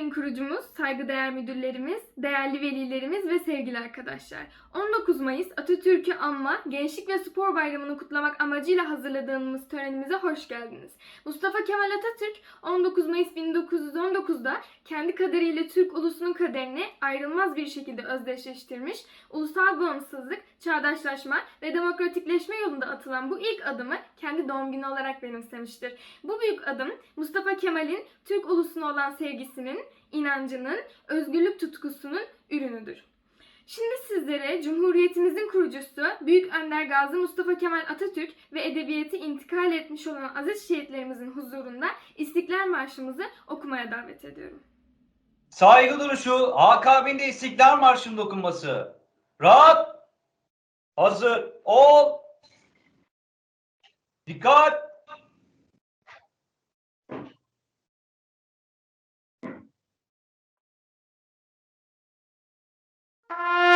Sayın kurucumuz, saygıdeğer müdürlerimiz, değerli velilerimiz ve sevgili arkadaşlar. 19 Mayıs Atatürk'ü anma, Gençlik ve Spor Bayramı'nı kutlamak amacıyla hazırladığımız törenimize hoş geldiniz. Mustafa Kemal Atatürk 19 Mayıs 1919'da kendi kaderiyle Türk ulusunun kaderini ayrılmaz bir şekilde özdeşleştirmiş, ulusal bağımsızlık, çağdaşlaşma ve demokratikleşme yolunda atılan bu ilk adımı kendi doğum günü olarak benimsemiştir. Bu büyük adım Mustafa Kemal'in Türk ulusuna olan sevgisinin, inancının, özgürlük tutkusunun ürünüdür. Şimdi sizlere Cumhuriyetimizin kurucusu Büyük Önder Gazi Mustafa Kemal Atatürk ve edebiyatı intikal etmiş olan aziz şehitlerimizin huzurunda İstiklal Marşımızı okumaya davet ediyorum. Saygı duruşu akabinde İstiklal Marşı'nın okunması. Rahat. Hazır. Ol. Dikkat. you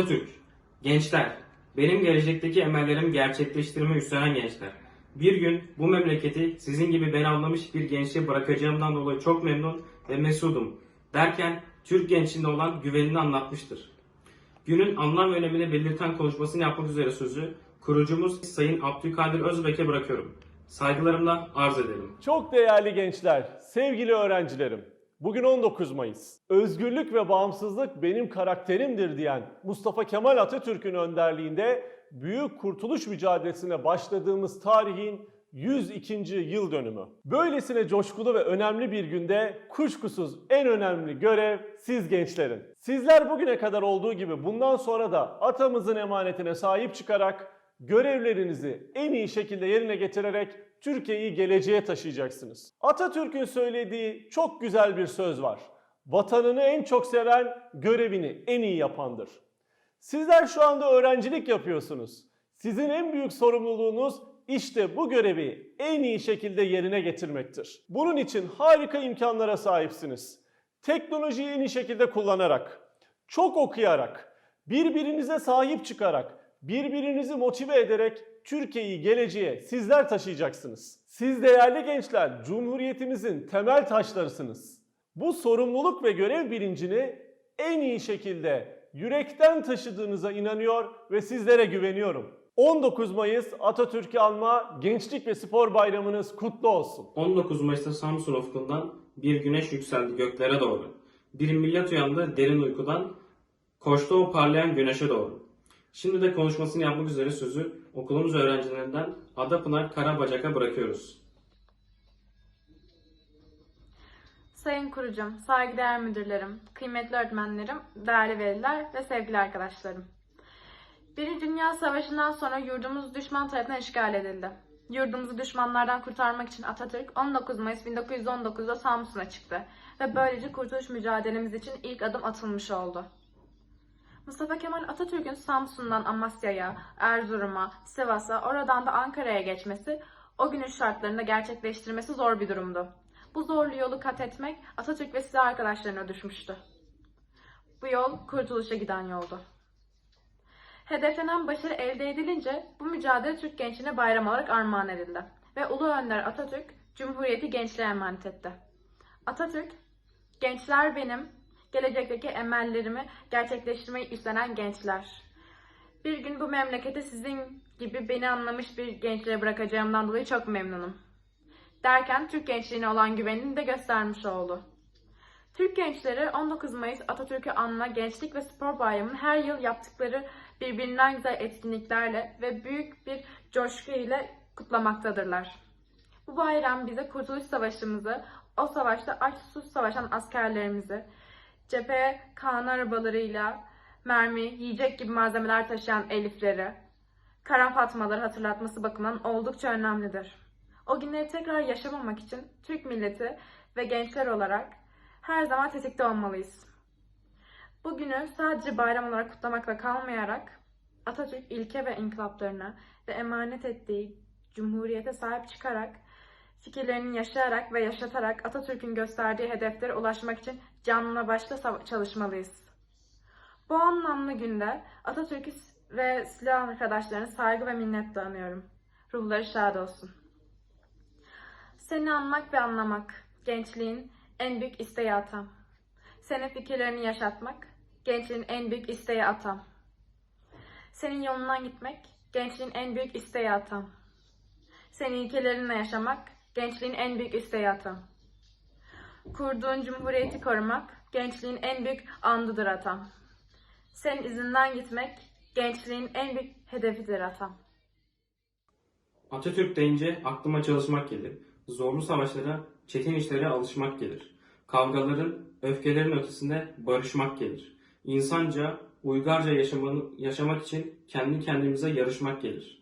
Atatürk, gençler, benim gelecekteki emellerimi gerçekleştirme üstlenen gençler. Bir gün bu memleketi sizin gibi beni anlamış bir gençliğe bırakacağımdan dolayı çok memnun ve mesudum derken Türk gençliğinde olan güvenini anlatmıştır. Günün anlam ve önemini belirten konuşmasını yapmak üzere sözü kurucumuz Sayın Abdülkadir Özbek'e bırakıyorum. Saygılarımla arz ederim. Çok değerli gençler, sevgili öğrencilerim. Bugün 19 Mayıs. Özgürlük ve bağımsızlık benim karakterimdir diyen Mustafa Kemal Atatürk'ün önderliğinde büyük kurtuluş mücadelesine başladığımız tarihin 102. yıl dönümü. Böylesine coşkulu ve önemli bir günde kuşkusuz en önemli görev siz gençlerin. Sizler bugüne kadar olduğu gibi bundan sonra da atamızın emanetine sahip çıkarak görevlerinizi en iyi şekilde yerine getirerek Türkiye'yi geleceğe taşıyacaksınız. Atatürk'ün söylediği çok güzel bir söz var. Vatanını en çok seven görevini en iyi yapandır. Sizler şu anda öğrencilik yapıyorsunuz. Sizin en büyük sorumluluğunuz işte bu görevi en iyi şekilde yerine getirmektir. Bunun için harika imkanlara sahipsiniz. Teknolojiyi en iyi şekilde kullanarak, çok okuyarak, birbirinize sahip çıkarak, birbirinizi motive ederek Türkiye'yi geleceğe sizler taşıyacaksınız. Siz değerli gençler Cumhuriyetimizin temel taşlarısınız. Bu sorumluluk ve görev bilincini en iyi şekilde yürekten taşıdığınıza inanıyor ve sizlere güveniyorum. 19 Mayıs Atatürk'ü anma Gençlik ve Spor Bayramınız kutlu olsun. 19 Mayıs'ta Samsun ufkundan bir güneş yükseldi göklere doğru. Bir millet uyandı derin uykudan, koştu o parlayan güneşe doğru. Şimdi de konuşmasını yapmak üzere sözü okulumuz öğrencilerinden Adapınar Karabacak'a bırakıyoruz. Sayın kurucum, saygıdeğer müdürlerim, kıymetli öğretmenlerim, değerli veliler ve sevgili arkadaşlarım. Birinci Dünya Savaşı'ndan sonra yurdumuz düşman tarafından işgal edildi. Yurdumuzu düşmanlardan kurtarmak için Atatürk 19 Mayıs 1919'da Samsun'a çıktı ve böylece kurtuluş mücadelemiz için ilk adım atılmış oldu. Mustafa Kemal Atatürk'ün Samsun'dan Amasya'ya, Erzurum'a, Sivas'a, oradan da Ankara'ya geçmesi, o günün şartlarında gerçekleştirmesi zor bir durumdu. Bu zorlu yolu kat etmek Atatürk ve silah arkadaşlarına düşmüştü. Bu yol kurtuluşa giden yoldu. Hedeflenen başarı elde edilince bu mücadele Türk gençliğine bayram olarak armağan edildi. Ve Ulu Önder Atatürk Cumhuriyeti gençliğe emanet etti. Atatürk, gençler benim, gelecekteki emellerimi gerçekleştirmeyi üstlenen gençler. Bir gün bu memleketi sizin gibi beni anlamış bir gençliğe bırakacağımdan dolayı çok memnunum derken Türk gençliğine olan güvenini de göstermiş oldu. Türk gençleri 19 Mayıs Atatürk'ü anma Gençlik ve Spor Bayramı'nı her yıl yaptıkları birbirinden güzel etkinliklerle ve büyük bir coşku ile kutlamaktadırlar. Bu bayram bize Kurtuluş Savaşımızı, o savaşta aç susuz savaşan askerlerimizi, cepheye kan arabalarıyla mermi, yiyecek gibi malzemeler taşıyan elifleri, Kara Fatmaları hatırlatması bakımından oldukça önemlidir. O günleri tekrar yaşamamak için Türk milleti ve gençler olarak her zaman tetikte olmalıyız. Bugünü sadece bayram olarak kutlamakla kalmayarak Atatürk ilke ve inkılaplarına ve emanet ettiği cumhuriyete sahip çıkarak fikirlerini yaşayarak ve yaşatarak Atatürk'ün gösterdiği hedeflere ulaşmak için canla başla çalışmalıyız. Bu anlamlı günde Atatürk'ü ve silah arkadaşlarına saygı ve minnet anıyorum. Ruhları şad olsun. Seni anmak ve anlamak, gençliğin en büyük isteği atam. Senin fikirlerini yaşatmak, gençliğin en büyük isteği atam. Senin yolundan gitmek, gençliğin en büyük isteği atam. Senin ilkelerinle yaşamak, gençliğin en büyük isteği atam. Kurduğun cumhuriyeti korumak, gençliğin en büyük andıdır atam. Senin izinden gitmek, gençliğin en büyük hedefidir atam. Atatürk deyince aklıma çalışmak gelir. Zorlu savaşlara, çetin işlere alışmak gelir. Kavgaların, öfkelerin ötesinde barışmak gelir. İnsanca, uygarca yaşamanı, yaşamak için kendi kendimize yarışmak gelir.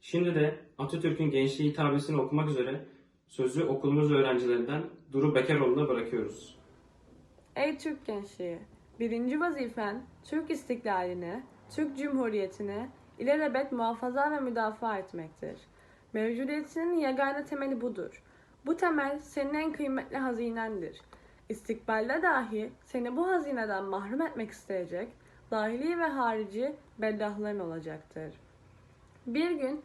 Şimdi de Atatürk'ün gençliği hitabesini okumak üzere sözü okulumuz öğrencilerinden Duru Bekaroğlu'na bırakıyoruz. Ey Türk gençliği! Birinci vazifen Türk istiklalini, Türk Cumhuriyeti'ni ilelebet muhafaza ve müdafaa etmektir. Mevcudiyetinin yegane temeli budur. Bu temel senin en kıymetli hazinendir. İstikbalde dahi seni bu hazineden mahrum etmek isteyecek, dahili ve harici beddahların olacaktır. Bir gün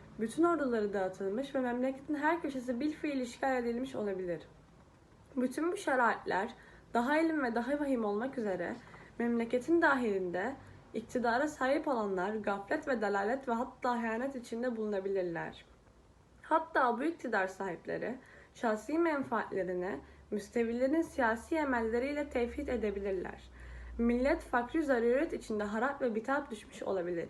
bütün orduları dağıtılmış ve memleketin her köşesi bilfiil işgal edilmiş olabilir. Bütün bu şeraitler daha ilim ve daha vahim olmak üzere memleketin dahilinde iktidara sahip olanlar gaflet ve dalalet ve hatta ihanet içinde bulunabilirler. Hatta bu iktidar sahipleri şahsi menfaatlerini müstevillerin siyasi emelleriyle tevhid edebilirler. Millet fakri zaruret içinde harap ve bitap düşmüş olabilir.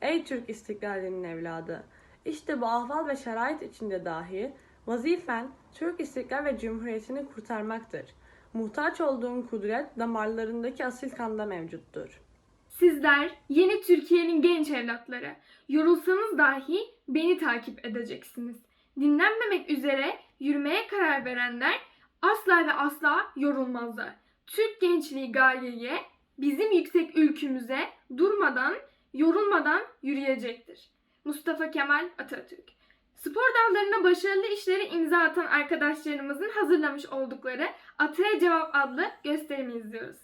Ey Türk istiklalinin evladı! İşte bu ahval ve şerait içinde dahi vazifen Türk istiklal ve cumhuriyetini kurtarmaktır. Muhtaç olduğun kudret damarlarındaki asil kanda mevcuttur. Sizler yeni Türkiye'nin genç evlatları. Yorulsanız dahi beni takip edeceksiniz. Dinlenmemek üzere yürümeye karar verenler asla ve asla yorulmazlar. Türk gençliği gayeye, bizim yüksek ülkümüze durmadan, yorulmadan yürüyecektir. Mustafa Kemal Atatürk Spor dallarında başarılı işlere imza atan arkadaşlarımızın hazırlamış oldukları Ataya Cevap adlı gösterimi izliyoruz.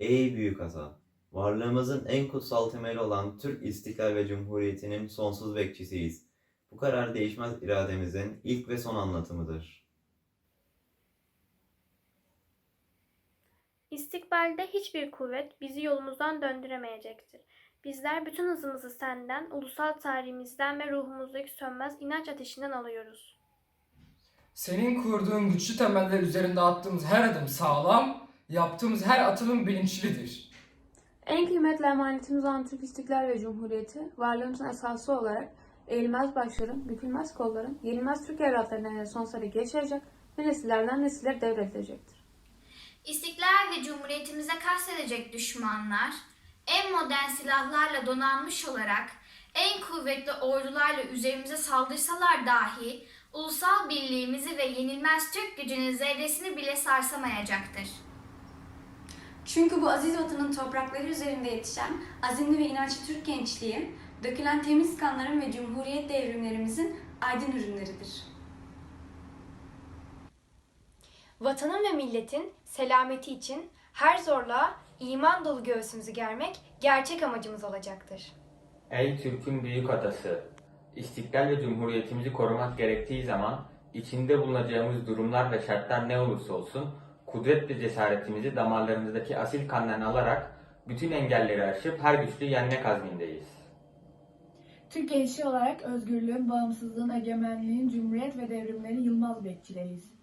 Ey büyük ata! Varlığımızın en kutsal temeli olan Türk İstiklal ve Cumhuriyeti'nin sonsuz bekçisiyiz. Bu karar değişmez irademizin ilk ve son anlatımıdır. İstikbalde hiçbir kuvvet bizi yolumuzdan döndüremeyecektir. Bizler bütün hızımızı senden, ulusal tarihimizden ve ruhumuzdaki sönmez inanç ateşinden alıyoruz. Senin kurduğun güçlü temeller üzerinde attığımız her adım sağlam, yaptığımız her atılım bilinçlidir. En kıymetli emanetimiz olan Türk İstiklal ve Cumhuriyeti, varlığımızın esası olarak eğilmez başların, bükülmez kolların, yenilmez Türk evlatlarına dek geçirecek ve nesillerden nesillere devredilecektir. İstiklal ve Cumhuriyetimize kastedecek düşmanlar, en modern silahlarla donanmış olarak, en kuvvetli ordularla üzerimize saldırsalar dahi, ulusal birliğimizi ve yenilmez Türk gücünün zerresini bile sarsamayacaktır. Çünkü bu aziz vatanın toprakları üzerinde yetişen azimli ve inançlı Türk gençliği, dökülen temiz kanların ve cumhuriyet devrimlerimizin aydın ürünleridir. Vatanın ve milletin selameti için her zorluğa iman dolu göğsümüzü germek gerçek amacımız olacaktır. Ey Türk'ün büyük atası! İstiklal ve Cumhuriyetimizi korumak gerektiği zaman içinde bulunacağımız durumlar ve şartlar ne olursa olsun kudret ve cesaretimizi damarlarımızdaki asil kandan alarak bütün engelleri aşıp her güçlü yenmek azmindeyiz. Türk gençliği olarak özgürlüğün, bağımsızlığın, egemenliğin, cumhuriyet ve devrimlerin yılmaz bekçileriyiz.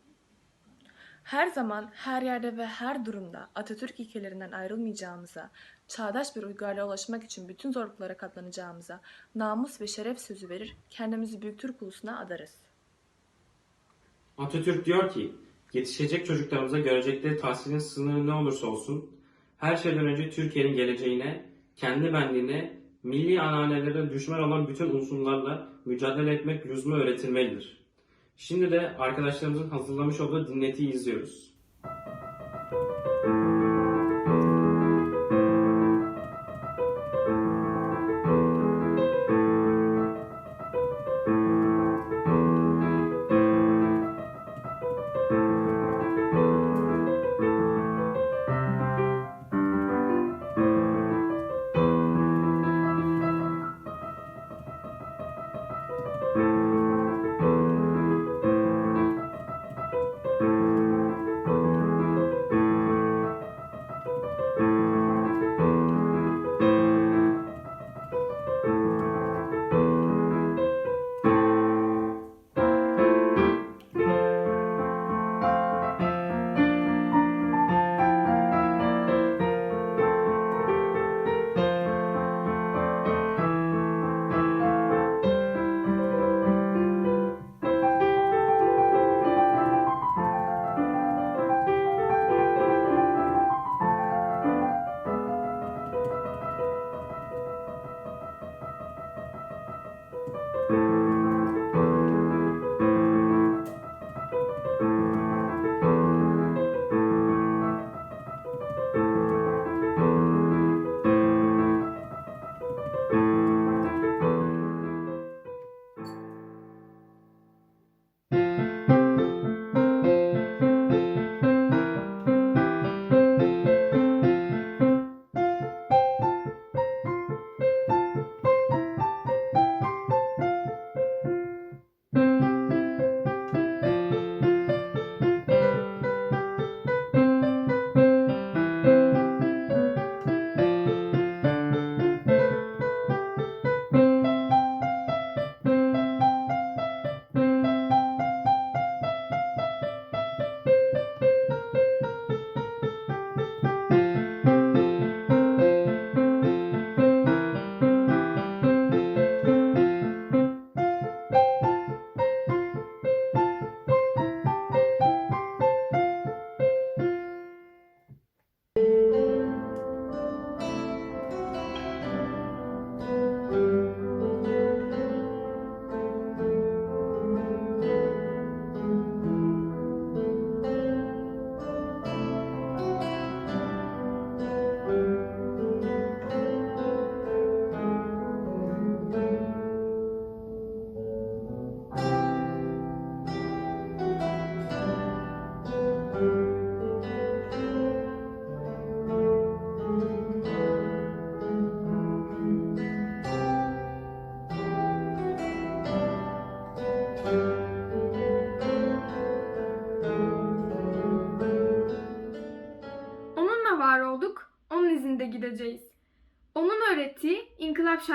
Her zaman, her yerde ve her durumda Atatürk ilkelerinden ayrılmayacağımıza, çağdaş bir uygarlığa ulaşmak için bütün zorluklara katlanacağımıza, namus ve şeref sözü verir, kendimizi büyük Türk ulusuna adarız. Atatürk diyor ki, yetişecek çocuklarımıza görecekleri tahsilin sınırı ne olursa olsun, her şeyden önce Türkiye'nin geleceğine, kendi benliğine, milli ananelere düşman olan bütün unsurlarla mücadele etmek lüzumu öğretilmelidir. Şimdi de arkadaşlarımızın hazırlamış olduğu dinletiyi izliyoruz.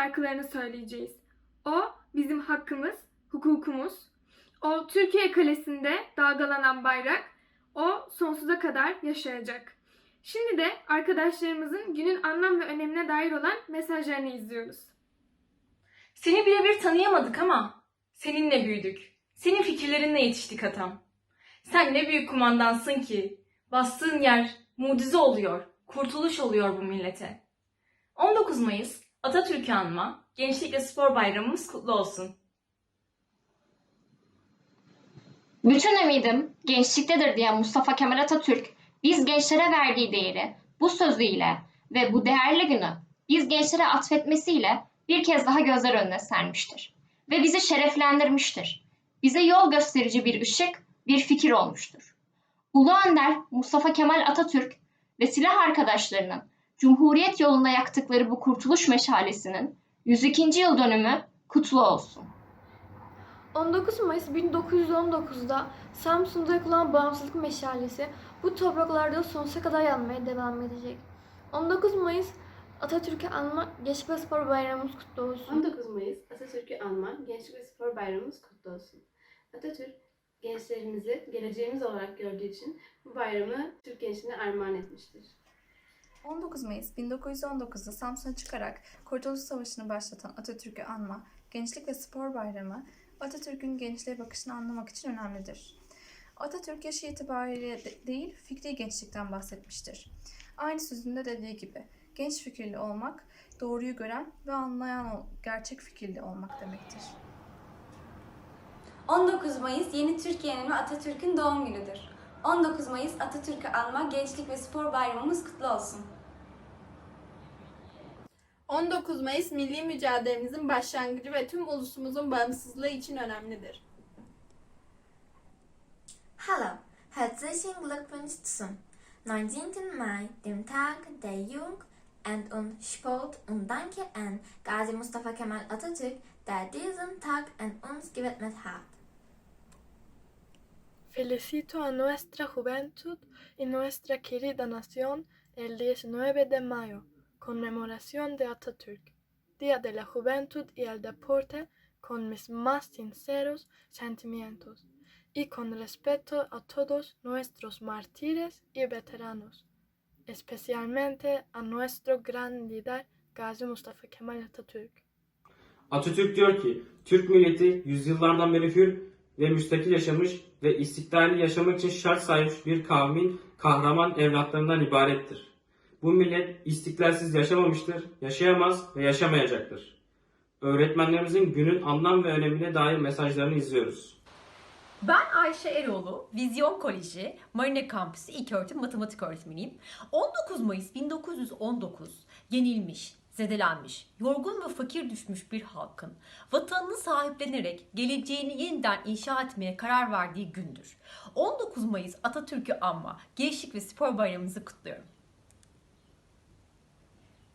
Şarkılarını söyleyeceğiz. O bizim hakkımız, hukukumuz. O Türkiye kalesinde dalgalanan bayrak. O sonsuza kadar yaşayacak. Şimdi de arkadaşlarımızın günün anlam ve önemine dair olan mesajlarını izliyoruz. Seni birebir tanıyamadık ama seninle büyüdük. Senin fikirlerinle yetiştik atam. Sen ne büyük kumandansın ki. Bastığın yer mucize oluyor, kurtuluş oluyor bu millete. 19 Mayıs Atatürk'ü anma, Gençlik ve Spor Bayramımız kutlu olsun. Bütün ümidim gençliktedir diyen Mustafa Kemal Atatürk, biz gençlere verdiği değeri bu sözüyle ve bu değerli günü biz gençlere atfetmesiyle bir kez daha gözler önüne sermiştir. Ve bizi şereflendirmiştir. Bize yol gösterici bir ışık, bir fikir olmuştur. Ulu Önder Mustafa Kemal Atatürk ve silah arkadaşlarının Cumhuriyet yolunda yaktıkları bu kurtuluş meşalesinin 102. yıl dönümü kutlu olsun. 19 Mayıs 1919'da Samsun'da yakılan bağımsızlık meşalesi bu topraklarda sonsuza kadar yanmaya devam edecek. 19 Mayıs Atatürk'ü anma Gençlik ve Spor Bayramımız kutlu olsun. 19 Mayıs Atatürk'ü anma Gençlik ve Spor Bayramımız kutlu olsun. Atatürk gençlerimizi geleceğimiz olarak gördüğü için bu bayramı Türk gençliğine armağan etmiştir. 19 Mayıs 1919'da Samsun'a çıkarak Kurtuluş Savaşı'nı başlatan Atatürk'ü anma, Gençlik ve Spor Bayramı, Atatürk'ün gençliğe bakışını anlamak için önemlidir. Atatürk yaşı itibariyle de- değil, fikri gençlikten bahsetmiştir. Aynı sözünde dediği gibi, genç fikirli olmak, doğruyu gören ve anlayan gerçek fikirli olmak demektir. 19 Mayıs yeni Türkiye'nin ve Atatürk'ün doğum günüdür. 19 Mayıs Atatürk'ü anma Gençlik ve Spor Bayramımız kutlu olsun. 19 Mayıs milli mücadelemizin başlangıcı ve tüm ulusumuzun bağımsızlığı için önemlidir. Hallo, herzlichen Glückwunsch zum 19. Mai, dem Tag der Jugend und, und Sport und danke an Gazi Mustafa Kemal Atatürk, der diesen Tag an uns gewidmet hat. Felicito a nuestra juventud y nuestra querida nación el 19 de mayo, conmemoración de Atatürk, Día de la Juventud y el Deporte, con mis más sinceros sentimientos y con respeto a todos nuestros mártires y veteranos, especialmente a nuestro gran líder Gazi Mustafa Kemal Atatürk. Atatürk diyor ki, Türk milleti yüzyıllardan beri hür ve müstakil yaşamış ve istiklalli yaşamak için şart saymış bir kavmin kahraman evlatlarından ibarettir. Bu millet istiklalsiz yaşamamıştır, yaşayamaz ve yaşamayacaktır. Öğretmenlerimizin günün anlam ve önemine dair mesajlarını izliyoruz. Ben Ayşe Eroğlu, Vizyon Koleji, Marina Kampüsü İlköğretim Matematik Öğretmeniyim. 19 Mayıs 1919 yenilmiş, zedelenmiş, yorgun ve fakir düşmüş bir halkın vatanını sahiplenerek geleceğini yeniden inşa etmeye karar verdiği gündür. 19 Mayıs Atatürk'ü anma, Gençlik ve Spor Bayramımızı kutluyorum.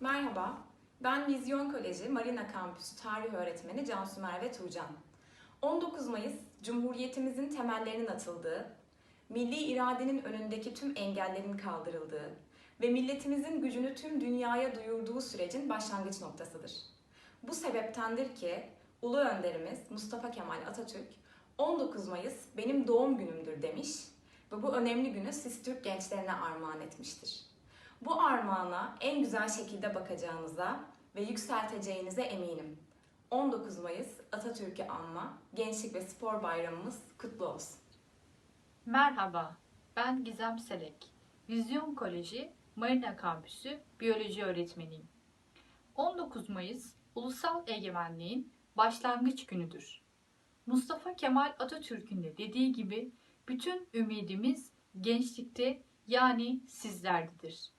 Merhaba, ben Vizyon Koleji Marina Kampüsü Tarih Öğretmeni Cansu Merve Tuğcan. 19 Mayıs, Cumhuriyetimizin temellerinin atıldığı, milli iradenin önündeki tüm engellerin kaldırıldığı ve milletimizin gücünü tüm dünyaya duyurduğu sürecin başlangıç noktasıdır. Bu sebeptendir ki Ulu Önderimiz Mustafa Kemal Atatürk 19 Mayıs benim doğum günümdür demiş ve bu önemli günü siz Türk gençlerine armağan etmiştir. Bu armağana en güzel şekilde bakacağınıza ve yükselteceğinize eminim. 19 Mayıs Atatürk'ü anma, Gençlik ve Spor Bayramımız kutlu olsun. Merhaba, ben Gizem Selek. Vizyon Koleji Marina Kampüsü Biyoloji Öğretmeniyim. 19 Mayıs Ulusal Egemenliğin başlangıç günüdür. Mustafa Kemal Atatürk'ün de dediği gibi bütün ümidimiz gençlikte yani sizlerdedir.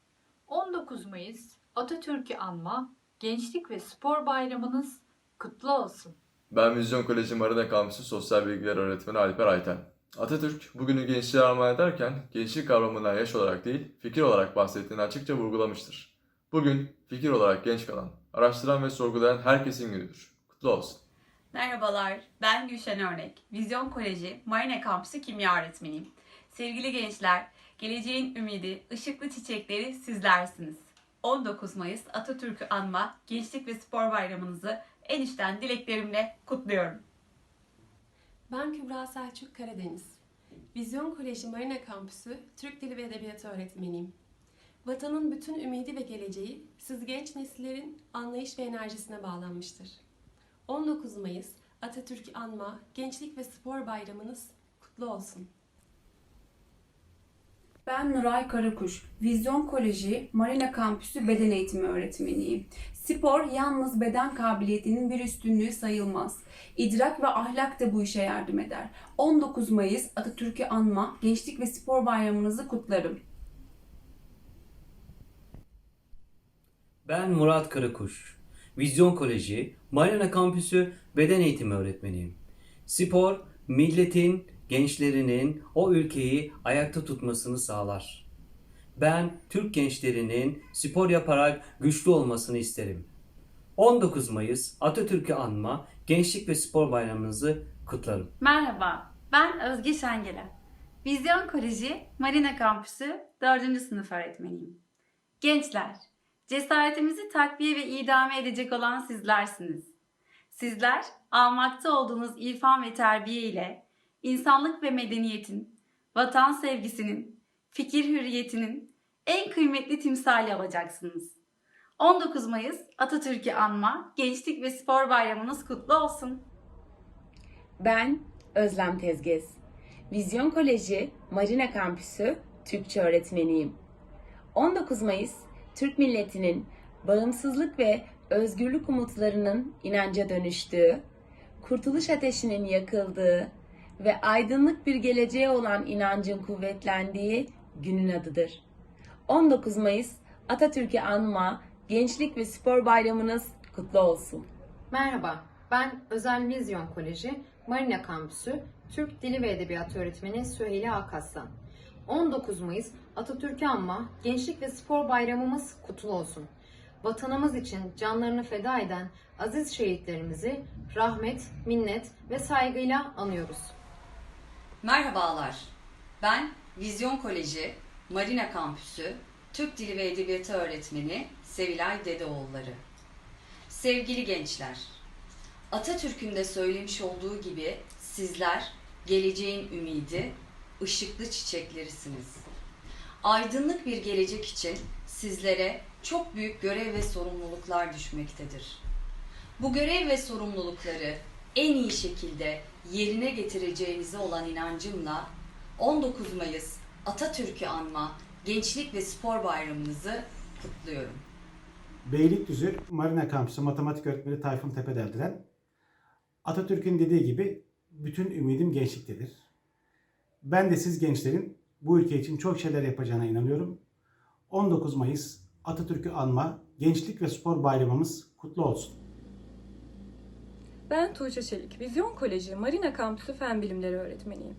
19 Mayıs Atatürk'ü anma, Gençlik ve Spor Bayramınız kutlu olsun. Ben Vizyon Koleji Marina Kampüsü Sosyal Bilgiler Öğretmeni Alper Ayten. Atatürk bugünü gençliğe armağan ederken gençlik kavramından yaş olarak değil fikir olarak bahsettiğini açıkça vurgulamıştır. Bugün fikir olarak genç kalan, araştıran ve sorgulayan herkesin günüdür. Kutlu olsun. Merhabalar, ben Gülşen Örnek. Vizyon Koleji Marina Kampüsü Kimya Öğretmeniyim. Sevgili gençler, geleceğin ümidi, ışıklı çiçekleri sizlersiniz. 19 Mayıs Atatürk'ü anma Gençlik ve Spor Bayramınızı en içten dileklerimle kutluyorum. Ben Kübra Selçuk Karadeniz. Vizyon Koleji Marina Kampüsü Türk Dili ve Edebiyatı öğretmeniyim. Vatanın bütün ümidi ve geleceği siz genç nesillerin anlayış ve enerjisine bağlanmıştır. 19 Mayıs Atatürk'ü anma Gençlik ve Spor Bayramınız kutlu olsun. Ben Nuray Karakuş, Vizyon Koleji Marina Kampüsü Beden Eğitimi öğretmeniyim. Spor yalnız beden kabiliyetinin bir üstünlüğü sayılmaz. İdrak ve ahlak da bu işe yardım eder. 19 Mayıs Atatürk'ü anma, Gençlik ve Spor Bayramınızı kutlarım. Ben Murat Karakuş. Vizyon Koleji, Marina Kampüsü Beden Eğitimi öğretmeniyim. Spor, milletin, gençlerinin o ülkeyi ayakta tutmasını sağlar. Ben Türk gençlerinin spor yaparak güçlü olmasını isterim. 19 Mayıs Atatürk'ü anma Gençlik ve Spor Bayramınızı kutlarım. Merhaba, ben Özge Şengelen. Vizyon Koleji Marina Kampüsü 4. sınıf öğretmeniyim. Gençler, cesaretimizi takviye ve idame edecek olan sizlersiniz. Sizler, almakta olduğunuz irfan ve terbiye ile insanlık ve medeniyetin, vatan sevgisinin, fikir hürriyetinin en kıymetli timsali olacaksınız. 19 Mayıs Atatürk'ü anma Gençlik ve Spor Bayramınız kutlu olsun. Ben Özlem Tezgez. Vizyon Koleji Marina Kampüsü Türkçe öğretmeniyim. 19 Mayıs Türk milletinin bağımsızlık ve özgürlük umutlarının inanca dönüştüğü, kurtuluş ateşinin yakıldığı ve aydınlık bir geleceğe olan inancın kuvvetlendiği günün adıdır. 19 Mayıs Atatürk'ü anma Gençlik ve Spor Bayramınız kutlu olsun. Merhaba, ben Özel Vizyon Koleji Marina Kampüsü Türk Dili ve Edebiyatı Öğretmeni Süheyla Akaslan. 19 Mayıs Atatürk'ü anma Gençlik ve Spor Bayramımız kutlu olsun. Vatanımız için canlarını feda eden aziz şehitlerimizi rahmet, minnet ve saygıyla anıyoruz. Merhabalar. Ben Vizyon Koleji Marina Kampüsü Türk Dili ve Edebiyatı öğretmeni Sevilay Dedeoğulları. Sevgili gençler, Atatürk'ün de söylemiş olduğu gibi sizler geleceğin ümidi, ışıklı çiçeklerisiniz. Aydınlık bir gelecek için sizlere çok büyük görev ve sorumluluklar düşmektedir. Bu görev ve sorumlulukları en iyi şekilde yerine getireceğinize olan inancımla 19 Mayıs Atatürk'ü anma Gençlik ve Spor Bayramınızı kutluyorum. Beylikdüzü Marina Kampüsü Matematik Öğretmeni Tayfun Tepedeldiren. Atatürk'ün dediği gibi bütün ümidim gençliktedir. Ben de siz gençlerin bu ülke için çok şeyler yapacağına inanıyorum. 19 Mayıs Atatürk'ü anma Gençlik ve Spor Bayramımız kutlu olsun. Ben Tuğçe Çelik, Vizyon Koleji Marina Kampüsü Fen Bilimleri öğretmeniyim.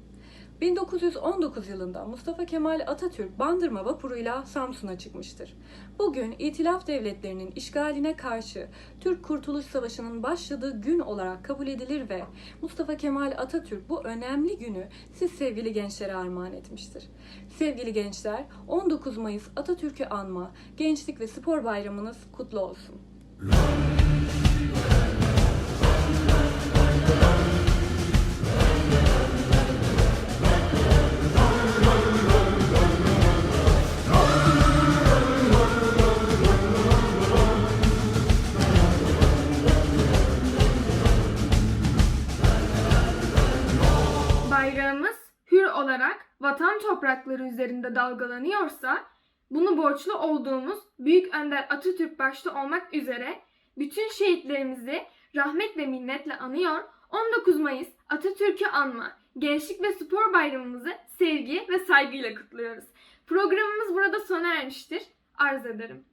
1919 yılında Mustafa Kemal Atatürk Bandırma vapuruyla Samsun'a çıkmıştır. Bugün İtilaf Devletlerinin işgaline karşı Türk Kurtuluş Savaşı'nın başladığı gün olarak kabul edilir ve Mustafa Kemal Atatürk bu önemli günü siz sevgili gençlere armağan etmiştir. Sevgili gençler, 19 Mayıs Atatürk'ü anma, Gençlik ve Spor Bayramınız kutlu olsun. Toprakları üzerinde dalgalanıyorsa bunu borçlu olduğumuz Büyük Önder Atatürk başta olmak üzere bütün şehitlerimizi rahmet ve minnetle anıyor. 19 Mayıs Atatürk'ü anma, Gençlik ve Spor Bayramımızı sevgi ve saygıyla kutluyoruz. Programımız burada sona ermiştir. Arz ederim.